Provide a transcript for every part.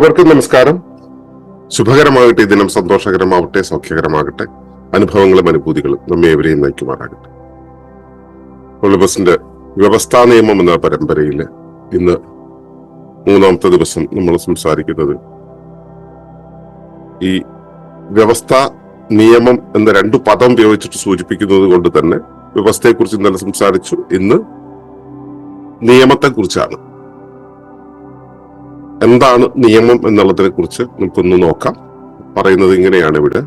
ഏവർക്കും നമസ്കാരം. ശുഭകരമാകട്ടെ ദിനം സന്തോഷകരമാവട്ടെ സൗഖ്യകരമാകട്ടെ അനുഭവങ്ങളും അനുഭൂതികളും നമ്മെ എവരെയും നയിക്കുമാറാകട്ടെ. ഒളിബസിന്റെ വ്യവസ്ഥാ നിയമം എന്ന പരമ്പരയിൽ ഇന്ന് മൂന്നാമത്തെ ദിവസം നമ്മൾ സംസാരിക്കുന്നത് ഈ വ്യവസ്ഥ നിയമം എന്ന രണ്ട് പദം ഉപയോഗിച്ചിട്ട് സൂചിപ്പിക്കുന്നത് കൊണ്ട് തന്നെ വ്യവസ്ഥയെക്കുറിച്ച് ഇന്നലെ സംസാരിച്ചു. ഇന്ന് നിയമത്തെക്കുറിച്ചാണ്. എന്താണ് നിയമം എന്നുള്ളതിനെ കുറിച്ച് നമുക്കൊന്ന് നോക്കാം. പറയുന്നത് ഇങ്ങനെയാണ് ഇവിടെ.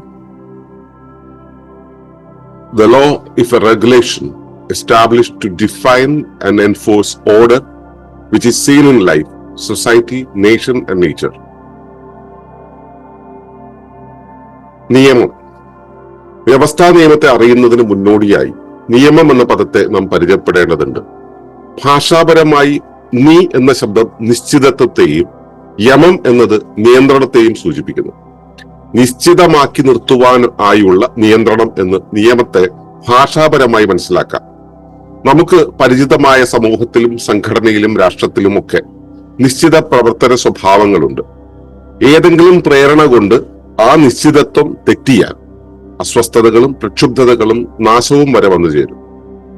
The law if a regulation establish to define and enforce order which is seen in life society nation and nature നിയമം. വ്യവസ്ഥാ നിയമത്തെ അറിയുന്നതിന് മുന്നോടിയായി നിയമം എന്ന പദത്തെ നാം പരിചയപ്പെടേണ്ടതുണ്ട്. ഭാഷാപരമായി നീ എന്ന ശബ്ദം നിശ്ചിതത്വത്തെയും യമം എന്നത് നിയന്ത്രണത്തെയും സൂചിപ്പിക്കുന്നു. നിശ്ചിതമാക്കി നിർത്തുവാൻ ആയുള്ള നിയന്ത്രണം എന്ന് നിയമത്തെ ഭാഷാപരമായി മനസ്സിലാക്കാം. നമുക്ക് പരിചിതമായ സമൂഹത്തിലും സംഘടനയിലും രാഷ്ട്രത്തിലും ഒക്കെ നിശ്ചിത പ്രവർത്തന സ്വഭാവങ്ങളുണ്ട്. ഏതെങ്കിലും പ്രേരണ കൊണ്ട് ആ നിശ്ചിതത്വം തെറ്റിയാൽ അസ്വസ്ഥതകളും പ്രക്ഷുബ്ധതകളും നാശവും വരെ വന്നു ചേരും.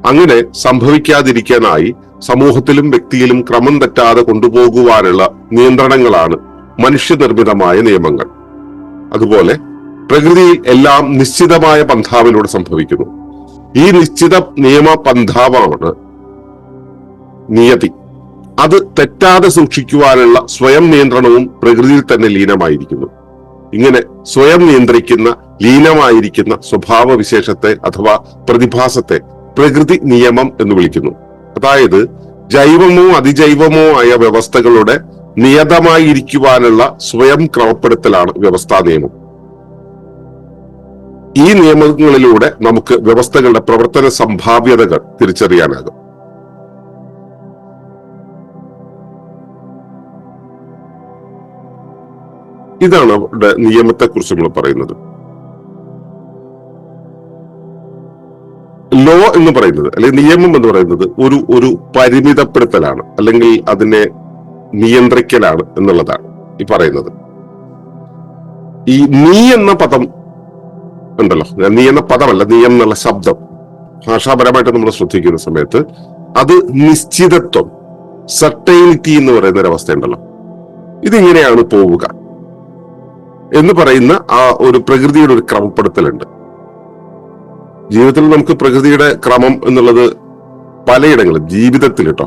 അങ്ങനെ സംഭവിക്കാതിരിക്കാനായി സമൂഹത്തിലും വ്യക്തിയിലും ക്രമം തെറ്റാതെ കൊണ്ടുപോകുവാനുള്ള നിയന്ത്രണങ്ങളാണ് മനുഷ്യനിർമ്മിതമായ നിയമങ്ങൾ. അതുപോലെ പ്രകൃതിയിൽ എല്ലാം നിശ്ചിതമായ പന്ഥാവിലൂടെ സംഭവിക്കുന്നു. ഈ നിശ്ചിത നിയമ പന്ഥാവാണ് നിയതി. അത് തെറ്റാതെ സൂക്ഷിക്കുവാനുള്ള സ്വയം നിയന്ത്രണവും പ്രകൃതിയിൽ തന്നെ ലീനമായിരിക്കുന്നു. ഇങ്ങനെ സ്വയം നിയന്ത്രിക്കുന്ന ലീനമായിരിക്കുന്ന സ്വഭാവവിശേഷത്തെ അഥവാ പ്രതിഭാസത്തെ പ്രകൃതി നിയമം എന്ന് വിളിക്കുന്നു. അതായത് ജൈവമോ അതിജൈവമോ ആയ വ്യവസ്ഥകളുടെ നിയതമായിരിക്കുവാനുള്ള സ്വയം ക്രമപ്പെടുത്തലാണ് വ്യവസ്ഥാ നിയമം. ഈ നിയമങ്ങളിലൂടെ നമുക്ക് വ്യവസ്ഥകളുടെ പ്രവർത്തന സംഭാവ്യതകൾ തിരിച്ചറിയാനാകും. ഇതാണ് അവിടെ നിയമത്തെക്കുറിച്ച് നമ്മൾ പറയുന്നത്. ലോ എന്ന് പറയുന്നത് അല്ലെങ്കിൽ നിയമം എന്ന് പറയുന്നത് ഒരു ഒരു പരിമിതപ്പെടുത്തലാണ് അല്ലെങ്കിൽ അതിനെ നിയന്ത്രിക്കലാണ് എന്നുള്ളതാണ് ഈ പറയുന്നത്. ഈ നീ എന്ന പദം ഉണ്ടല്ലോ നീ എന്ന പദമല്ല നീ എന്നുള്ള ശബ്ദം. ഭാഷാപരമായിട്ട് നമ്മൾ ശ്രദ്ധിക്കുന്ന സമയത്ത് അത് നിശ്ചിതത്വം സർട്ടൈനിറ്റി എന്ന് പറയുന്ന ഒരു അവസ്ഥയുണ്ടല്ലോ ഇതിങ്ങനെയാണ് പോവുക എന്ന് പറയുന്ന ആ ഒരു പ്രകൃതിയുടെ ഒരു ക്രമപ്പെടുത്തലുണ്ട്. ജീവിതത്തിൽ നമുക്ക് പ്രകൃതിയുടെ ക്രമം എന്നുള്ളത് പലയിടങ്ങളും ജീവിതത്തിൽ കേട്ടോ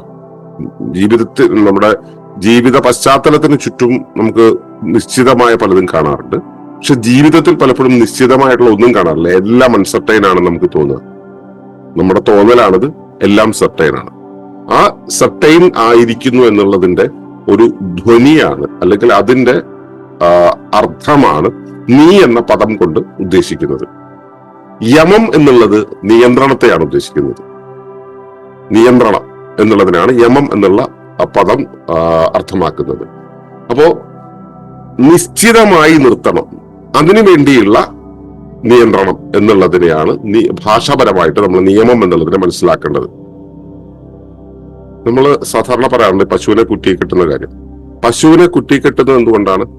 ജീവിതത്തിൽ നമ്മുടെ ജീവിത പശ്ചാത്തലത്തിന് ചുറ്റും നമുക്ക് നിശ്ചിതമായ പലതും കാണാറുണ്ട്. പക്ഷെ ജീവിതത്തിൽ പലപ്പോഴും നിശ്ചിതമായിട്ടുള്ള ഒന്നും കാണാറില്ല. എല്ലാം അൺസർട്ടൈൻ ആണ് നമുക്ക് തോന്നുക. നമ്മുടെ തോന്നലാണത് എല്ലാം സർട്ടൈൻ ആണ്. ആ സർട്ടൈൻ ആയിരിക്കുന്നു എന്നുള്ളതിന്റെ ഒരു ധ്വനിയാണ് അല്ലെങ്കിൽ അതിന്റെ അർത്ഥമാണ് നീ എന്ന പദം കൊണ്ട് ഉദ്ദേശിക്കുന്നത്. യമം എന്നുള്ളത് നിയന്ത്രണത്തെയാണ് ഉദ്ദേശിക്കുന്നത്. നിയന്ത്രണം എന്നുള്ളതിനാണ് യമം എന്നുള്ള പദം അർത്ഥമാക്കുന്നത്. അപ്പോ നിശ്ചിതമായി നിർത്തണം. അതിനു വേണ്ടിയുള്ള നിയന്ത്രണം എന്നുള്ളതിനെയാണ് ഭാഷാപരമായിട്ട് നമ്മൾ നിയമം എന്നുള്ളതിനെ മനസ്സിലാക്കേണ്ടത്. നമ്മൾ സാധാരണ പറയാറുണ്ട് പശുവിനെ കുട്ടി കെട്ടുന്ന കാര്യം. പശുവിനെ കുട്ടി കെട്ടുന്നത് എന്തുകൊണ്ടാണ്?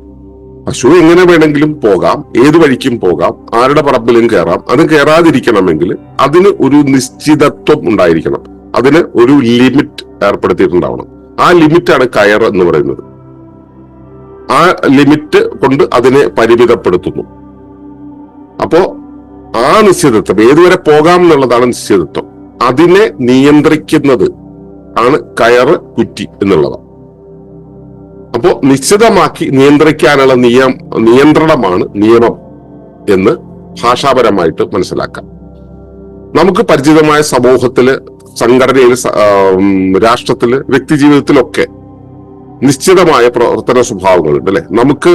പശു എങ്ങനെ വേണമെങ്കിലും പോകാം ഏത് വഴിക്കും പോകാം ആരുടെ പറമ്പിലും കയറാം അത് കയറാതിരിക്കണമെങ്കിൽ അതിന് ഒരു നിശ്ചിതത്വം ഉണ്ടായിരിക്കണം. അതിന് ഒരു ലിമിറ്റ് ഏർപ്പെടുത്തിയിട്ടുണ്ടാവണം. ആ ലിമിറ്റാണ് കയർ എന്ന് പറയുന്നത്. ആ ലിമിറ്റ് കൊണ്ട് അതിനെ പരിമിതപ്പെടുത്തുന്നു. അപ്പോ ആ നിശ്ചിതത്വം ഏതുവരെ പോകാം എന്നുള്ളതാണ് നിശ്ചിതത്വം. അതിനെ നിയന്ത്രിക്കുന്നത് ആണ് കയറ് കുറ്റി എന്നുള്ളതാണ്. അപ്പോ നിശ്ചിതമാക്കി നിയന്ത്രിക്കാനുള്ള നിയം നിയന്ത്രണമാണ് നിയമം എന്ന് ഭാഷാപരമായിട്ട് മനസ്സിലാക്കാം. നമുക്ക് പരിചിതമായ സമൂഹത്തിൽ സംഘടനയിൽ രാഷ്ട്രത്തിൽ വ്യക്തി ജീവിതത്തിലൊക്കെ നിശ്ചിതമായ പ്രവർത്തന സ്വഭാവങ്ങളുണ്ട് അല്ലെ? നമുക്ക്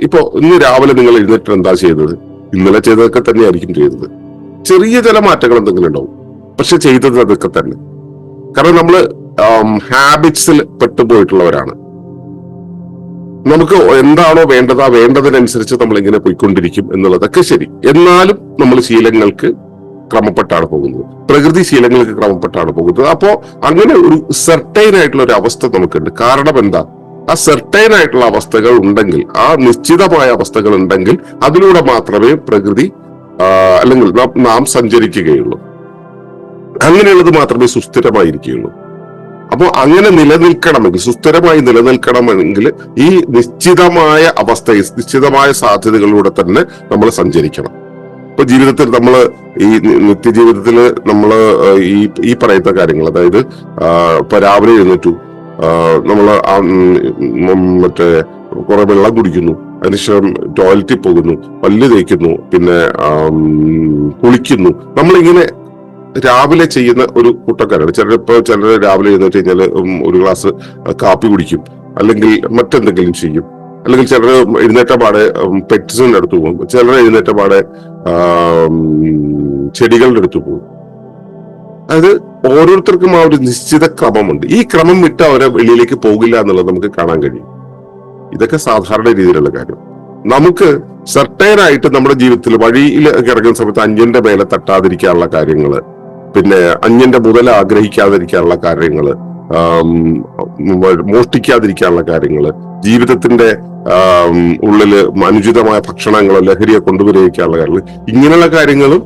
ഇപ്പോ ഇന്ന് രാവിലെ നിങ്ങൾ എഴുന്നേറ്റ് എന്താ ചെയ്തത്? ഇന്നലെ ചെയ്തതൊക്കെ തന്നെയായിരിക്കും ചെയ്തത്. ചെറിയ ചില മാറ്റങ്ങൾ എന്തെങ്കിലും ഉണ്ടാവും. പക്ഷെ ചെയ്തത് അതൊക്കെ തന്നെ. കാരണം നമ്മൾ ഹാബിറ്റ്സിൽ പെട്ടുപോയിട്ടുള്ളവരാണ്. നമുക്ക് എന്താണോ വേണ്ടത് ആ വേണ്ടതിനനുസരിച്ച് നമ്മൾ ഇങ്ങനെ പോയിക്കൊണ്ടിരിക്കും എന്നുള്ളതൊക്കെ ശരി. എന്നാലും നമ്മൾ ശീലങ്ങൾക്ക് ക്രമപ്പെട്ടാണ് പോകുന്നത്. പ്രകൃതി ശീലങ്ങൾക്ക് ക്രമപ്പെട്ടാണ് പോകുന്നത്. അപ്പോ അങ്ങനെ ഒരു സെർട്ടൈൻ ആയിട്ടുള്ള ഒരു അവസ്ഥ നമുക്കുണ്ട്. കാരണം എന്താ? ആ സെർട്ടൈൻ ആയിട്ടുള്ള അവസ്ഥകൾ ഉണ്ടെങ്കിൽ ആ നിശ്ചിതമായ അവസ്ഥകൾ ഉണ്ടെങ്കിൽ അതിലൂടെ മാത്രമേ പ്രകൃതി അല്ലെങ്കിൽ നാം- സഞ്ചരിക്കുകയുള്ളൂ. അങ്ങനെയുള്ളത് മാത്രമേ സുസ്ഥിരമായിരിക്കുകയുള്ളൂ. അപ്പോൾ അങ്ങനെ നിലനിൽക്കണമെങ്കിൽ സുസ്ഥിരമായി നിലനിൽക്കണമെങ്കിൽ ഈ നിശ്ചിതമായ അവസ്ഥയിൽ നിശ്ചിതമായ സാധ്യതകളിലൂടെ തന്നെ നമ്മൾ സഞ്ചരിക്കണം. ഇപ്പൊ ജീവിതത്തിൽ നമ്മൾ ഈ നിത്യജീവിതത്തിൽ നമ്മൾ ഈ ഈ പറയുന്ന കാര്യങ്ങൾ അതായത് ഇപ്പൊ രാവിലെ എഴുന്നേറ്റു നമ്മൾ മറ്റേ കുറെ വെള്ളം കുടിക്കുന്നു അതിനുശേഷം ടോയ്ലറ്റിൽ പോകുന്നു പല്ല് തേക്കുന്നു പിന്നെ കുളിക്കുന്നു നമ്മളിങ്ങനെ രാവിലെ ചെയ്യുന്ന ഒരു കൂട്ടക്കാരാണ്. ചിലർ ഇപ്പൊ ചിലർ രാവിലെ എഴുന്നേറ്റ് കഴിഞ്ഞാൽ ഒരു ഗ്ലാസ് കാപ്പി കുടിക്കും. അല്ലെങ്കിൽ മറ്റെന്തെങ്കിലും ചെയ്യും. അല്ലെങ്കിൽ ചിലർ എഴുന്നേറ്റ പാടെ പെറ്റ്സിന്റെ അടുത്ത് പോകും. ചിലർ എഴുന്നേറ്റ പാടെ ആം, ചെടികളുടെ അടുത്ത് പോകും. അതായത് ഓരോരുത്തർക്കും ആ ഒരു നിശ്ചിത ക്രമമുണ്ട്. ഈ ക്രമം വിട്ട് അവരെ വെളിയിലേക്ക് പോകില്ല എന്നുള്ളത് നമുക്ക് കാണാൻ കഴിയും. ഇതൊക്കെ സാധാരണ രീതിയിലുള്ള കാര്യം. നമുക്ക് സർട്ടേനായിട്ട് നമ്മുടെ ജീവിതത്തിൽ വഴിയിൽ കിടക്കുന്ന സമയത്ത് അഞ്ചിന്റെ മേലെ തട്ടാതിരിക്കാനുള്ള കാര്യങ്ങൾ പിന്നെ അന്യന്റെ മുതൽ ആഗ്രഹിക്കാതിരിക്കാനുള്ള കാര്യങ്ങൾ മോഷ്ടിക്കാതിരിക്കാനുള്ള കാര്യങ്ങൾ ജീവിതത്തിന്റെ ഉള്ളിൽ അനുചിതമായ ഭക്ഷണങ്ങളോ ലഹരിയോ കൊണ്ടുവരിക്കാനുള്ള കാര്യങ്ങൾ ഇങ്ങനെയുള്ള കാര്യങ്ങളും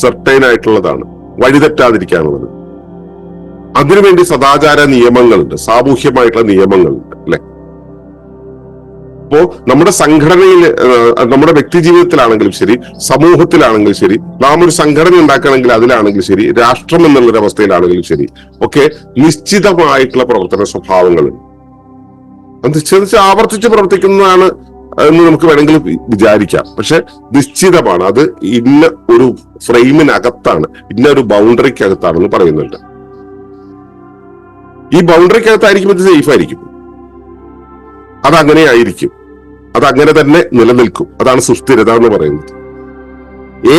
സർട്ടൈൻ ആയിട്ടുള്ളതാണ്. വഴിതെറ്റാതിരിക്കാനുള്ളത്. അതിനുവേണ്ടി സദാചാര നിയമങ്ങളുണ്ട് സാമൂഹ്യമായിട്ടുള്ള നിയമങ്ങളുണ്ട് അല്ലെ? അപ്പോ നമ്മുടെ സംഘടനയിൽ നമ്മുടെ വ്യക്തി ജീവിതത്തിലാണെങ്കിലും ശരി സമൂഹത്തിലാണെങ്കിലും ശരി നാം ഒരു സംഘടന ഉണ്ടാക്കണമെങ്കിൽ അതിലാണെങ്കിലും ശരി രാഷ്ട്രം എന്നുള്ളൊരു അവസ്ഥയിലാണെങ്കിലും ശരി ഒക്കെ നിശ്ചിതമായിട്ടുള്ള പ്രവർത്തന സ്വഭാവങ്ങളുണ്ട് നിശ്ചയിച്ച് ആവർത്തിച്ച് പ്രവർത്തിക്കുന്നതാണ് എന്ന് നമുക്ക് വേണമെങ്കിൽ വിചാരിക്കാം. പക്ഷെ നിശ്ചിതമാണ്. അത് ഇന്ന ഒരു ഫ്രെയിമിനകത്താണ് ഇന്ന ഒരു ബൗണ്ടറിക്കകത്താണെന്ന് പറയുന്നുണ്ട്. ഈ ബൗണ്ടറിക്കകത്തായിരിക്കും ഇത് സേഫ് ആയിരിക്കും അതങ്ങനെ ആയിരിക്കും അതങ്ങനെ തന്നെ നിലനിൽക്കും. അതാണ് സുസ്ഥിരത എന്ന് പറയുന്നത്.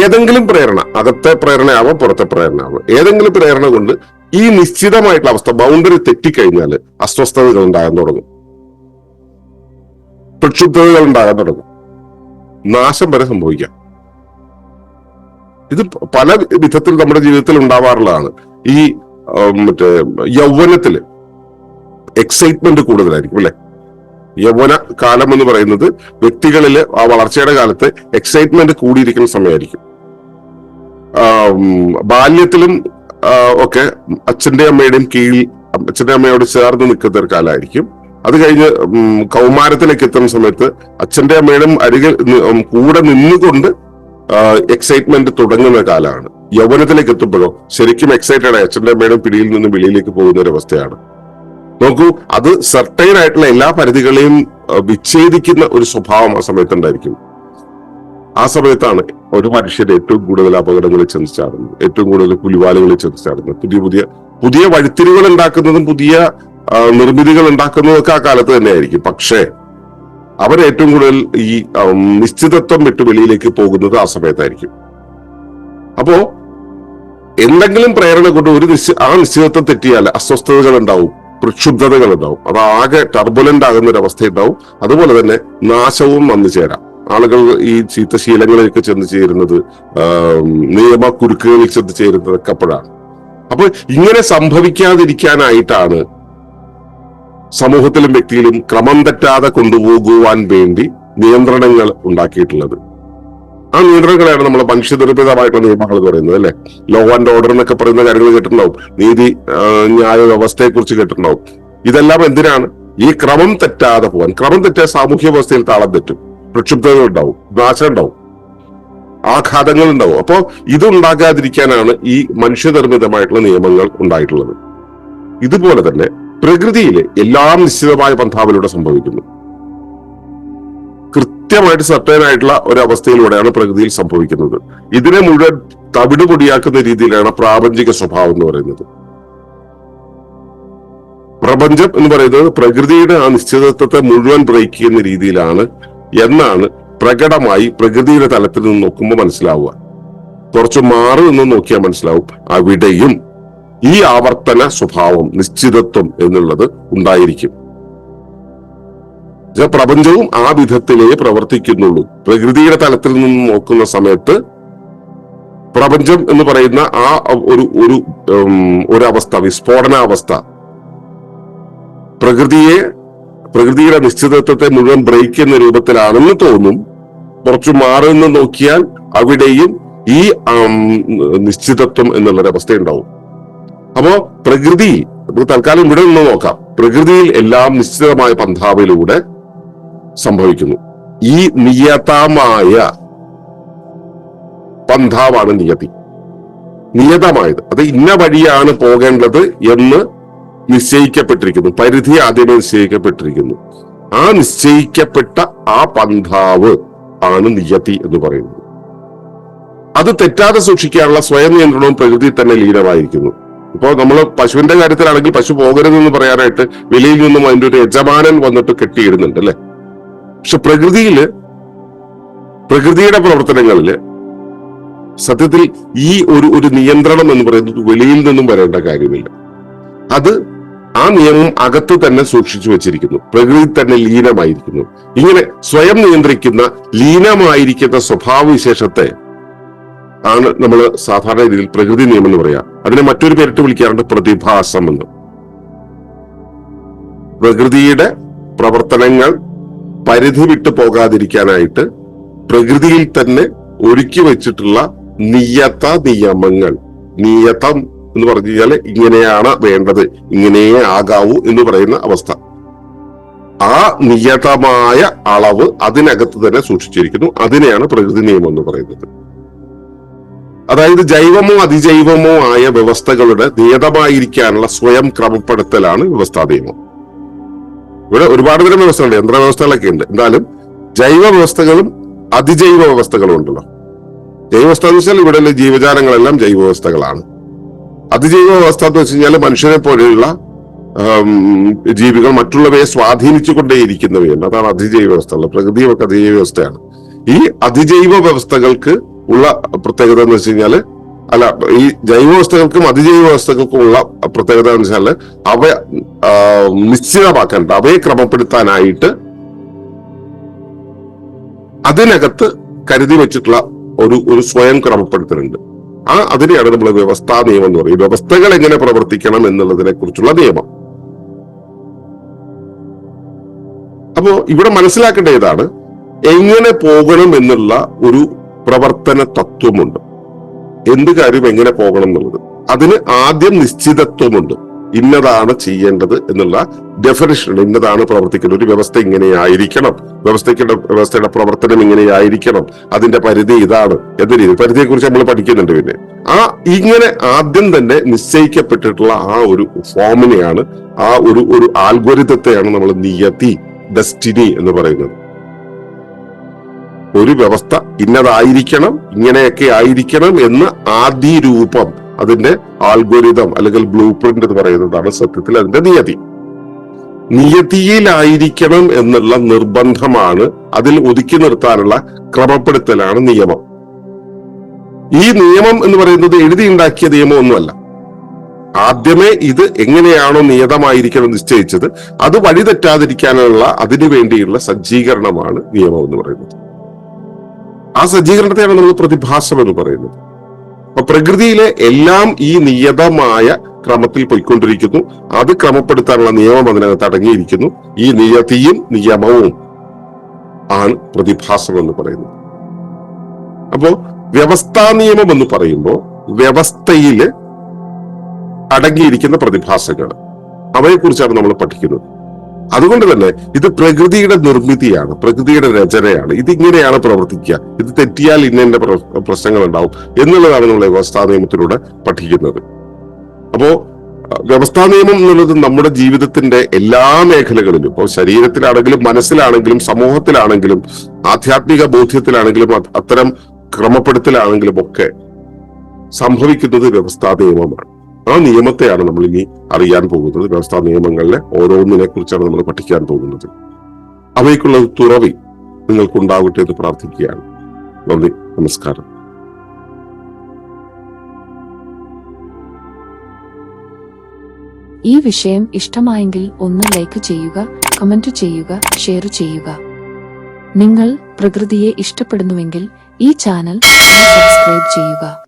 ഏതെങ്കിലും പ്രേരണ അകത്തെ പ്രേരണയാവാം പുറത്തെ പ്രേരണയാവാം. ഏതെങ്കിലും പ്രേരണ കൊണ്ട് ഈ നിശ്ചിതമായിട്ടുള്ള അവസ്ഥ ബൗണ്ടറി തെറ്റിക്കഴിഞ്ഞാൽ അസ്വസ്ഥതകൾ ഉണ്ടാകാൻ തുടങ്ങും. പ്രക്ഷുബ്ധതകൾ ഉണ്ടാകാൻ തുടങ്ങും. നാശം വരെ സംഭവിക്കാം. ഇത് പല വിധത്തിൽ നമ്മുടെ ജീവിതത്തിൽ ഉണ്ടാവാറുള്ളതാണ്. ഈ മറ്റേ യൗവനത്തിൽ എക്സൈറ്റ്മെന്റ് കൂടുതലായിരിക്കും അല്ലെ? യൗവന കാലം എന്ന് പറയുന്നത് വ്യക്തികളിൽ ആ വളർച്ചയുടെ കാലത്ത് എക്സൈറ്റ്മെന്റ് കൂടിയിരിക്കുന്ന സമയമായിരിക്കും. ബാല്യത്തിലും ഒക്കെ അച്ഛന്റെ അമ്മയുടെയും കീഴിൽ അച്ഛന്റെ അമ്മയോട് ചേർന്ന് നിൽക്കുന്ന ഒരു കാലമായിരിക്കും. അത് കഴിഞ്ഞ് കൗമാരത്തിലേക്ക് എത്തുന്ന സമയത്ത് അച്ഛന്റെ അമ്മയുടെ അരികിൽ കൂടെ നിന്നുകൊണ്ട് എക്സൈറ്റ്മെന്റ് തുടങ്ങുന്ന കാലമാണ്. യൗവനത്തിലേക്ക് എത്തുമ്പോഴോ ശരിക്കും എക്സൈറ്റഡ് ആയി അച്ഛന്റെ അമ്മയുടെ പിടിയിൽ നിന്ന് വെളിയിലേക്ക് പോകുന്ന ഒരു അവസ്ഥയാണ്. നോക്കൂ അത് സർട്ടൈൻ ആയിട്ടുള്ള എല്ലാ പരിധികളെയും വിച്ഛേദിക്കുന്ന ഒരു സ്വഭാവം ആ സമയത്തുണ്ടായിരിക്കും. ആ സമയത്താണ് ഒരു മനുഷ്യർ ഏറ്റവും കൂടുതൽ അപകടങ്ങളിൽ ചെന്ന് ചാടുന്നത് ഏറ്റവും കൂടുതൽ പുലിവാലുകളിൽ ചെന്ന് ചാടുന്നത്. പുതിയ പുതിയ പുതിയ വഴിത്തിരിവുകൾ ഉണ്ടാക്കുന്നതും പുതിയ നിർമ്മിതികൾ ഉണ്ടാക്കുന്നതും ഒക്കെ ആ കാലത്ത് തന്നെയായിരിക്കും. പക്ഷേ അവർ ഏറ്റവും കൂടുതൽ ഈ നിശ്ചിതത്വം വിട്ട് വെളിയിലേക്ക് പോകുന്നത് ആ സമയത്തായിരിക്കും. അപ്പോ എന്തെങ്കിലും പ്രേരണ കൊണ്ട് ഒരു നിശ്ചി ആ നിശ്ചിതത്വം തെറ്റിയാൽ അസ്വസ്ഥതകൾ ഉണ്ടാവും. പ്രക്ഷുബ്ധതകൾ ഉണ്ടാവും അത് ആകെ ടർബുലന്റ് ആകുന്ന ഒരു അവസ്ഥ ഉണ്ടാവും അതുപോലെ തന്നെ നാശവും വന്നു ചേരാം. ആളുകൾ ഈ ചീത്ത ശീലങ്ങളിലേക്ക് ചെന്ന് ചേരുന്നത് നിയമ കുരുക്കുകളിൽ ചെന്ന് ചേരുന്നതൊക്കെ അപ്പോഴാണ്. അപ്പൊ ഇങ്ങനെ സംഭവിക്കാതിരിക്കാനായിട്ടാണ് സമൂഹത്തിലും വ്യക്തിയിലും ക്രമം തെറ്റാതെ കൊണ്ടുപോകുവാൻ വേണ്ടി നിയന്ത്രണങ്ങൾ ഉണ്ടാക്കിയിട്ടുള്ളത്. ആ നിയന്ത്രണങ്ങളാണ് നമ്മൾ മനുഷ്യനിർമ്മിതമായിട്ടുള്ള നിയമങ്ങൾ എന്ന് പറയുന്നത് അല്ലെ? ലോ ആൻഡ് ഓർഡർ എന്നൊക്കെ പറയുന്ന കാര്യങ്ങൾ കേട്ടിട്ടുണ്ടാവും. നീതി ന്യായ വ്യവസ്ഥയെ കുറിച്ച് കേട്ടിട്ടുണ്ടാവും. ഇതെല്ലാം എന്തിനാണ്? ഈ ക്രമം തെറ്റാതെ പോകാൻ. ക്രമം തെറ്റാ സാമൂഹ്യ വ്യവസ്ഥയിൽ താളം തെറ്റും. പ്രക്ഷുബ്ധത ഉണ്ടാവും. നാശം ഉണ്ടാവും. ആഘാതങ്ങൾ ഉണ്ടാവും. അപ്പോ ഇതുണ്ടാകാതിരിക്കാനാണ് ഈ മനുഷ്യനിർമ്മിതമായിട്ടുള്ള നിയമങ്ങൾ ഉണ്ടായിട്ടുള്ളത്. ഇതുപോലെ തന്നെ പ്രകൃതിയിലെ എല്ലാം നിശ്ചിതമായ പന്ഥാവിലൂടെ സംഭവിക്കുന്നു. കൃത്യമായിട്ട് സർട്ടേൺ ആയിട്ടുള്ള ഒരു അവസ്ഥയിലൂടെയാണ് പ്രകൃതിയിൽ സംഭവിക്കുന്നത്. ഇതിനെ മുഴുവൻ തവിട് പൊടിയാക്കുന്ന രീതിയിലാണ് പ്രാപഞ്ചിക സ്വഭാവം എന്ന് പറയുന്നത്. പ്രപഞ്ചം എന്ന് പറയുന്നത് പ്രകൃതിയുടെ ആ നിശ്ചിതത്വത്തെ മുഴുവൻ ബ്രേക്ക് രീതിയിലാണ് എന്നാണ് പ്രകടമായി പ്രകൃതിയുടെ തലത്തിൽ നിന്ന് നോക്കുമ്പോൾ മനസ്സിലാവുക. കുറച്ച് മാറി നിന്ന് നോക്കിയാൽ മനസ്സിലാവും അവിടെയും ഈ ആവർത്തന സ്വഭാവം നിശ്ചിതത്വം എന്നുള്ളത് ഉണ്ടായിരിക്കും. പ്രപഞ്ചവും ആ വിധത്തിലേ പ്രവർത്തിക്കുന്നുള്ളൂ. പ്രകൃതിയുടെ തലത്തിൽ നിന്ന് നോക്കുന്ന സമയത്ത് പ്രപഞ്ചം എന്ന് പറയുന്ന ആ ഒരു ഒരു ഒരവസ്ഥ വിസ്ഫോടനാവസ്ഥ. പ്രകൃതിയെ പ്രകൃതിയുടെ നിശ്ചിതത്വത്തെ മുഴുവൻ ബ്രേക്ക് ചെയ്യുന്ന രൂപത്തിലാണെന്ന് തോന്നും. കുറച്ചു മാറി നിന്ന് നോക്കിയാൽ അവിടെയും ഈ നിശ്ചിതത്വം എന്നുള്ളൊരവസ്ഥ ഉണ്ടാവും അപ്പോ പ്രകൃതി തൽക്കാലം ഇവിടെ നിന്ന് നോക്കാം. പ്രകൃതിയിൽ എല്ലാം നിശ്ചിതമായ പന്ഥാവിലൂടെ സംഭവിക്കുന്നു. ഈ നിയതമായ പന്ഥാവാണ് നിയതി. നിയതമായത്. അത് ഇന്ന വഴിയാണ് പോകേണ്ടത് എന്ന് നിശ്ചയിക്കപ്പെട്ടിരിക്കുന്നു. പരിധി ആദ്യമേ നിശ്ചയിക്കപ്പെട്ടിരിക്കുന്നു. ആ നിശ്ചയിക്കപ്പെട്ട ആ പന്ഥാവ് ആണ് നിയതി എന്ന് പറയുന്നത്. അത് തെറ്റാതെ സൂക്ഷിക്കാനുള്ള സ്വയം നിയന്ത്രണവും പ്രകൃതി തന്നെ ലീനമായിരിക്കുന്നു. ഇപ്പോൾ നമ്മൾ പശുവിന്റെ കാര്യത്തിലാണെങ്കിൽ പശു പോകരുതെന്ന് പറയാനായിട്ട് വിലയിൽ നിന്നും അതിന്റെ ഒരു യജമാനൻ വന്നിട്ട് കെട്ടിയിടുന്നുണ്ട് അല്ലെ? പക്ഷെ പ്രകൃതിയിൽ പ്രകൃതിയുടെ പ്രവർത്തനങ്ങളിൽ സത്യത്തിൽ ഈ ഒരു ഒരു നിയന്ത്രണം എന്ന് പറയുന്നത് വെളിയിൽ നിന്നും വരേണ്ട കാര്യമില്ല. അത് ആ നിയമം അകത്ത് തന്നെ സൂക്ഷിച്ചു വെച്ചിരിക്കുന്നു. പ്രകൃതി തന്നെ ലീനമായിരിക്കുന്നു. ഇങ്ങനെ സ്വയം നിയന്ത്രിക്കുന്ന ലീനമായിരിക്കുന്ന സ്വഭാവവിശേഷത്തെ ആണ് നമ്മൾ സാധാരണ രീതിയിൽ പ്രകൃതി നിയമം എന്ന് പറയാ. അതിനെ മറ്റൊരു പേരിട്ട് വിളിക്കാറുണ്ട് പ്രതിഭാസം എന്ന്. പ്രകൃതിയുടെ പ്രവർത്തനങ്ങൾ പരിധി വിട്ടു പോകാതിരിക്കാനായിട്ട് പ്രകൃതിയിൽ തന്നെ ഒരുക്കി വെച്ചിട്ടുള്ള നിയത നിയമങ്ങൾ. നിയതം എന്ന് പറഞ്ഞു കഴിഞ്ഞാൽ ഇങ്ങനെയാണ് വേണ്ടത് ഇങ്ങനെയേ ആകാവൂ എന്ന് പറയുന്ന അവസ്ഥ. ആ നിയതമായ അളവ് അതിനകത്ത് തന്നെ സൂക്ഷിച്ചിരിക്കുന്നു. അതിനെയാണ് പ്രകൃതി നിയമം എന്ന് പറയുന്നത്. അതായത് ജൈവമോ അതിജൈവമോ ആയ വ്യവസ്ഥകളുടെ നിയതമായിരിക്കാനുള്ള സ്വയം ക്രമപ്പെടുത്തലാണ് വ്യവസ്ഥാ നിയമം. ഇവിടെ ഒരുപാട് തരം വ്യവസ്ഥകളുണ്ട് യന്ത്ര വ്യവസ്ഥകളൊക്കെ ഉണ്ട്. എന്തായാലും ജൈവ വ്യവസ്ഥകളും അതിജൈവ വ്യവസ്ഥകളും ഉണ്ടല്ലോ ജൈവവസ്ഥ എന്ന് വെച്ചാൽ ഇവിടെയുള്ള ജീവജാലങ്ങളെല്ലാം ജൈവ വ്യവസ്ഥകളാണ് അതിജൈവ വ്യവസ്ഥ എന്ന് വെച്ച് കഴിഞ്ഞാൽ മനുഷ്യനെ പോലെയുള്ള ജീവികൾ മറ്റുള്ളവയെ സ്വാധീനിച്ചു കൊണ്ടേയിരിക്കുന്നവയുണ്ട് അതാണ് അതിജൈവ വ്യവസ്ഥകൾ പ്രകൃതിയൊക്കെ അതിജൈവ വ്യവസ്ഥയാണ് ഈ അതിജൈവ വ്യവസ്ഥകൾക്ക് ഉള്ള പ്രത്യേകത എന്ന് വെച്ച് കഴിഞ്ഞാൽ അല്ല ഈ ജൈവ വ്യവസ്ഥകൾക്കും അതിജൈവ വ്യവസ്ഥകൾക്കും ഉള്ള പ്രത്യേകത എന്ന് വെച്ചാൽ അവ ആ, നിശ്ചിതമാക്കേണ്ട അവയെ ക്രമപ്പെടുത്താനായിട്ട് അതിനകത്ത് കരുതി വെച്ചിട്ടുള്ള ഒരു ഒരു സ്വയം ക്രമപ്പെടുത്തലുണ്ട്. ആ അതിനെയാണ് നമ്മൾ വ്യവസ്ഥാ നിയമം എന്ന് പറയും. വ്യവസ്ഥകൾ എങ്ങനെ പ്രവർത്തിക്കണം എന്നുള്ളതിനെ കുറിച്ചുള്ള നിയമം. അപ്പോ ഇവിടെ മനസ്സിലാക്കേണ്ട ഇതാണ് എങ്ങനെ പോകണം എന്നുള്ള ഒരു പ്രവർത്തന തത്വമുണ്ട്. എന്ത് കാര്യം എങ്ങനെ പോകണം എന്നുള്ളത്. അതിന് ആദ്യം നിശ്ചിതത്വമുണ്ട്. ഇന്നതാണ് ചെയ്യേണ്ടത് എന്നുള്ള ഡെഫിനിഷൻ ഇന്നതാണ് പ്രവർത്തിക്കേണ്ടത് ഒരു വ്യവസ്ഥ ഇങ്ങനെയായിരിക്കണം വ്യവസ്ഥയ്ക്കുടെ വ്യവസ്ഥയുടെ പ്രവർത്തനം ഇങ്ങനെയായിരിക്കണം അതിന്റെ പരിധി ഇതാണ് എന്ന രീതി. പരിധിയെക്കുറിച്ച് നമ്മൾ പഠിക്കുന്നുണ്ട് പിന്നെ. ആ ഇങ്ങനെ ആദ്യം തന്നെ നിശ്ചയിക്കപ്പെട്ടിട്ടുള്ള ആ ഒരു ഫോമിനെയാണ് ആ ഒരു ഒരു ആൽഗോരിതത്തെയാണ് നമ്മൾ നിയതി ഡെസ്റ്റിനി എന്ന് പറയുന്നത്. ഒരു വ്യവസ്ഥ ഇന്നതായിരിക്കണം ഇങ്ങനെയൊക്കെ ആയിരിക്കണം എന്ന് ആദ്യ രൂപം അതിന്റെ ആൽഗോരിതം അല്ലെങ്കിൽ ബ്ലൂ പ്രിന്റ് എന്ന് പറയുന്നതാണ് സത്യത്തിൽ അതിന്റെ നിയതി. നിയതിയിലായിരിക്കണം എന്നുള്ള നിർബന്ധമാണ് അതിൽ ഒതുക്കി നിർത്താനുള്ള ക്രമപ്പെടുത്തലാണ് നിയമം. ഈ നിയമം എന്ന് പറയുന്നത് എഴുതിയുണ്ടാക്കിയ നിയമം ഒന്നുമല്ല ആദ്യമേ ഇത് എങ്ങനെയാണോ നിയതമായിരിക്കണം നിശ്ചയിച്ചത് അത് വഴിതെറ്റാതിരിക്കാനുള്ള അതിനു വേണ്ടിയുള്ള സജ്ജീകരണമാണ് നിയമം എന്ന് പറയുന്നത്. ആ സജ്ജീകരണത്തെയാണ് നമ്മൾ പ്രതിഭാസം എന്ന് പറയുന്നത്. അപ്പൊ പ്രകൃതിയിലെ എല്ലാം ഈ നിയതമായ ക്രമത്തിൽ പോയിക്കൊണ്ടിരിക്കുന്നു. അത് ക്രമപ്പെടുത്താനുള്ള നിയമം അതിനകത്ത് അടങ്ങിയിരിക്കുന്നു. ഈ നിയതിയും നിയമവും ആണ് പ്രതിഭാസം എന്ന് പറയുന്നത്. അപ്പോ വ്യവസ്ഥാ നിയമം എന്ന് പറയുമ്പോൾ വ്യവസ്ഥയിൽ അടങ്ങിയിരിക്കുന്ന പ്രതിഭാസങ്ങൾ. അവയെക്കുറിച്ചാണ് നമ്മൾ പഠിക്കുന്നത്. അതുകൊണ്ട് തന്നെ ഇത് പ്രകൃതിയുടെ നിർമ്മിതിയാണ് പ്രകൃതിയുടെ രചനയാണ്. ഇത് ഇതിങ്ങനെയാണ് പ്രവർത്തിക്കുക. ഇത് തെറ്റിയാൽ ഇന്ന പ്രശ്നങ്ങൾ ഉണ്ടാവും എന്നുള്ളതാണ് നമ്മൾ വ്യവസ്ഥാ നിയമത്തിലൂടെ പഠിക്കുന്നത്. അപ്പോ വ്യവസ്ഥാ നിയമം എന്നുള്ളത് നമ്മുടെ ജീവിതത്തിന്റെ എല്ലാ മേഖലകളിലും ഇപ്പോൾ ശരീരത്തിലാണെങ്കിലും മനസ്സിലാണെങ്കിലും സമൂഹത്തിലാണെങ്കിലും ആധ്യാത്മിക ബോധ്യത്തിലാണെങ്കിലും അത്തരം ക്രമപ്പെടുത്തലാണെങ്കിലും ഒക്കെ സംഭവിക്കുന്നത് വ്യവസ്ഥാ നിയമമാണ്. ആ നിയമത്തെയാണ് നമ്മൾ ഇനി അറിയാൻ പോകുന്നത്. വ്യവസ്ഥാ നിയമങ്ങളിലെ ഓരോന്നിനെ കുറിച്ചാണ് നമ്മൾ പഠിക്കാൻ പോകുന്നത്. അവയ്ക്കുള്ള തുറവി നിങ്ങൾക്കുണ്ടാവട്ടെ എന്ന് പ്രാർത്ഥിക്കുകയാണ്. നന്ദി നമസ്കാരം. ഈ വിഷയം ഇഷ്ടമായെങ്കിൽ ഒന്ന് ലൈക്ക് ചെയ്യുക കമന്റ് ചെയ്യുക ഷെയർ ചെയ്യുക. നിങ്ങൾ പ്രകൃതിയെ ഇഷ്ടപ്പെടുന്നുവെങ്കിൽ ഈ ചാനൽ സബ്സ്ക്രൈബ് ചെയ്യുക.